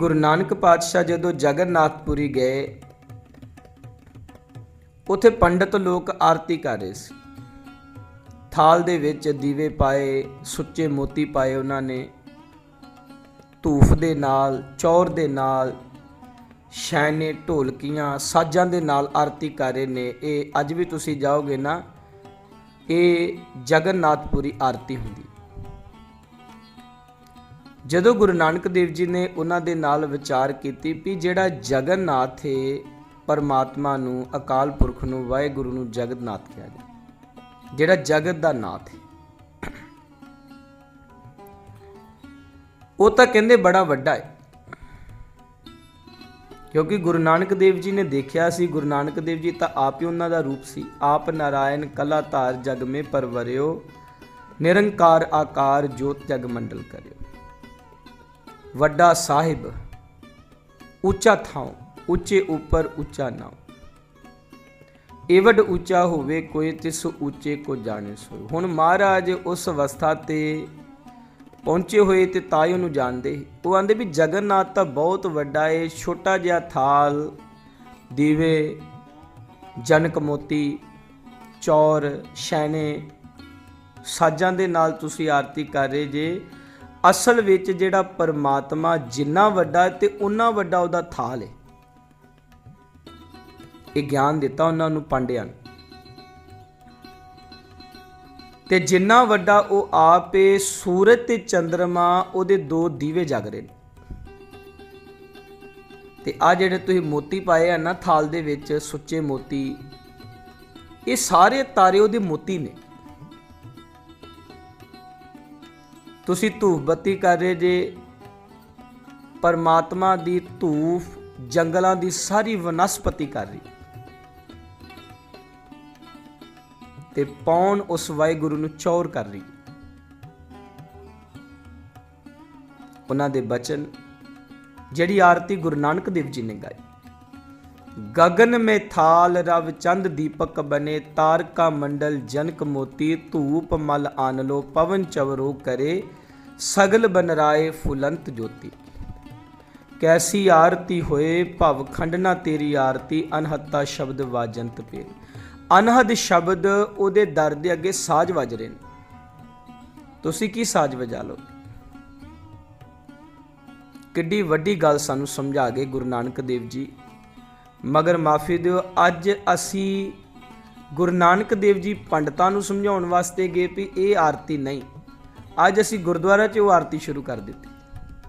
ਗੁਰੂ ਨਾਨਕ ਪਾਤਸ਼ਾਹ ਜਦੋਂ ਜਗਨਨਾਥਪੁਰੀ ਗਏ, ਉਥੇ ਪੰਡਤ ਲੋਕ ਆਰਤੀ ਕਰ ਰਹੇ ਸੀ। ਥਾਲ ਦੇ ਵਿੱਚ ਦੀਵੇ ਪਾਏ, ਸੁੱਚੇ ਮੋਤੀ ਪਾਏ ਉਹਨਾਂ ਨੇ। ਧੂਫ ਦੇ ਨਾਲ, ਚੌਰ ਦੇ ਨਾਲ, ਸ਼ੈਨੇ, ਢੋਲਕੀਆਂ, ਸਾਜ਼ਾਂ ਦੇ ਨਾਲ ਆਰਤੀ ਕਰ ਰਹੇ ਨੇ। ਇਹ ਅੱਜ ਵੀ ਤੁਸੀਂ ਜਾਓਗੇ ਨਾ, ਇਹ ਜਗਨਨਾਥਪੁਰੀ ਆਰਤੀ ਹੁੰਦੀ। ਜਦੋਂ ਗੁਰੂ ਨਾਨਕ ਦੇਵ ਜੀ ਨੇ ਉਹਨਾਂ ਦੇ ਨਾਲ ਵਿਚਾਰ ਕੀਤੀ ਵੀ ਜਿਹੜਾ ਜਗਨਨਾਥ ਹੈ ਪਰਮਾਤਮਾ ਨੂੰ, ਅਕਾਲ ਪੁਰਖ ਨੂੰ, ਵਾਹਿਗੁਰੂ ਨੂੰ ਜਗਨਨਾਥ ਕਿਹਾ ਜਾਂਦਾ ਜਿਹੜਾ ਜਗਤ ਦਾ ਨਾਥ ਹੈ ਉਹ ਤਾਂ ਕਹਿੰਦੇ ਬੜਾ ਵੱਡਾ ਹੈ ਕਿਉਂਕਿ ਗੁਰੂ ਨਾਨਕ ਦੇਵ ਜੀ ਨੇ ਦੇਖਿਆ ਸੀ, ਗੁਰੂ ਨਾਨਕ ਦੇਵ ਜੀ ਤਾਂ ਆਪ ਹੀ ਉਹਨਾਂ ਦਾ ਰੂਪ ਸੀ। ਆਪ ਨਾਰਾਇਣ ਕਲਾ ਧਾਰ ਜਗ ਮੇ ਪਰਵਰਿਓ, ਨਿਰੰਕਾਰ ਆਕਾਰ ਜੋਤ ਜਗ ਮੰਡਲ ਕਰਿਓ। ਵੱਡਾ ਸਾਹਿਬ, ਉੱਚਾ ਥਾਂ ਉੱਚੇ ਉੱਪਰ ਉੱਚਾ ਨਾਮ ਏਵਡ ਉੱਚਾ ਹੋਵੇ ਕੋਈ, ਤਿਸ ਉੱਚੇ ਕੋ ਜਾਣੇ ਸੋਏ। ਹੁਣ ਮਹਾਰਾਜ ਉਸ ਅਵਸਥਾ ਤੇ ਪਹੁੰਚੇ ਹੋਏ ਤੇ ਤਾਂ ਹੀ ਉਹਨੂੰ ਜਾਣਦੇ। ਉਹ ਆਂਦੇ ਵੀ ਜਗਨਨਾਥ ਤਾਂ ਬਹੁਤ ਵੱਡਾ ਏ, ਛੋਟਾ ਜਿਹਾ ਥਾਲ ਦੀਵੇ, ਜਨਕ ਮੋਤੀ, ਚੌਰ ਸ਼ੈਨੇ ਸਾਜ਼ਾਂ ਦੇ ਨਾਲ ਤੁਸੀਂ ਆਰਤੀ ਕਰ ਰਹੇ ਜੇ। ਅਸਲ ਵਿੱਚ ਜਿਹੜਾ ਪਰਮਾਤਮਾ ਜਿੰਨਾ ਵੱਡਾ ਤੇ ਉਨਾ ਵੱਡਾ ਉਹਦਾ ਥਾਲ ਹੈ ਇਹ ਗਿਆਨ ਦਿੱਤਾ ਉਹਨਾਂ ਨੂੰ ਪਾਂਡਿਆਂ ਨੂੰ। ਤੇ ਜਿੰਨਾ ਵੱਡਾ ਉਹ ਆਪ ਏ, ਸੂਰਜ ਤੇ ਚੰ드ਰਮਾ ਉਹਦੇ ਦੋ ਦੀਵੇ ਜਗ ਰਹੇ ਨੇ। ਤੇ ਆ ਜਿਹੜੇ ਤੁਸੀਂ ਮੋਤੀ ਪਾਏ ਆ ਨਾ ਥਾਲ ਦੇ ਵਿੱਚ ਸੁੱਚੇ ਮੋਤੀ, ਇਹ ਸਾਰੇ ਤਾਰੇ ਉਹਦੇ ਮੋਤੀ ਨੇ। ਤੁਸੀਂ ਧੂਫ ਬੱਤੀ ਕਰ ਰਹੇ ਜੇ। ਪਰਮਾਤਮਾ ਦੀ ਧੂਫ ਜੰਗਲਾਂ ਦੀ ਸਾਰੀ ਵਨਸਪਤੀ ਕਰ ਰਹੀ। ਤੇ ਪੌਣ ਉਸ ਵਾਹਿਗੁਰੂ ਨੂੰ ਚੌਰ ਕਰ ਰਹੀ। ਉਹਨਾਂ ਦੇ ਬਚਨ, ਜਿਹੜੀ ਆਰਤੀ ਗੁਰੂ ਨਾਨਕ ਦੇਵ ਜੀ ਨੇ ਗਾਈ। ਗगन ਮੇ ਥਾਲ ਰਵ ਚੰਦ ਦੀਪਕ ਬਨੇ ਤਾਰਕਾ ਮੰਡਲ ਜਨਕ ਮੋਤੀ ਧੂਪ ਮਲ ਆਨ ਲੋ ਪਵਨ ਚਵਰੋ ਕਰੇ ਸਗਲ ਬਨ ਰਾਏ ਫੁਲੰਤ ਜੋਤੀ। ਕੈਸੀ ਆਰਤੀ ਹੋਏ ਭਵ ਖੰਡਨਾ ਤੇਰੀ ਆਰਤੀ, ਅਨਹਤਾ ਸ਼ਬਦ ਵਾਜੰਤ ਪੇ ਅਨਹਦ ਸ਼ਬਦ ਉਹਦੇ ਦਰ ਦੇ ਅੱਗੇ ਸਾਜ ਵੱਜ ਰਹੇ ਨੇ। ਤੁਸੀਂ ਕੀ ਸਾਜ ਵਜਾ ਲਓ ਕਿੱਡੀ ਵੱਡੀ ਗੱਲ ਸਾਨੂੰ ਸਮਝਾ ਗਏ ਗੁਰੂ ਨਾਨਕ ਦੇਵ ਜੀ। ਮਗਰ ਮਾਫੀ ਦਿਓ। ਅੱਜ ਅਸੀਂ ਗੁਰੂ ਨਾਨਕ ਦੇਵ ਜੀ ਪੰਡਤਾਂ ਨੂੰ ਸਮਝਾਉਣ ਵਾਸਤੇ ਗਏ ਵੀ ਇਹ ਆਰਤੀ ਨਹੀਂ। ਅੱਜ ਅਸੀਂ ਗੁਰਦੁਆਰਾ 'ਚ ਉਹ ਆਰਤੀ ਸ਼ੁਰੂ ਕਰ ਦਿੱਤੀ।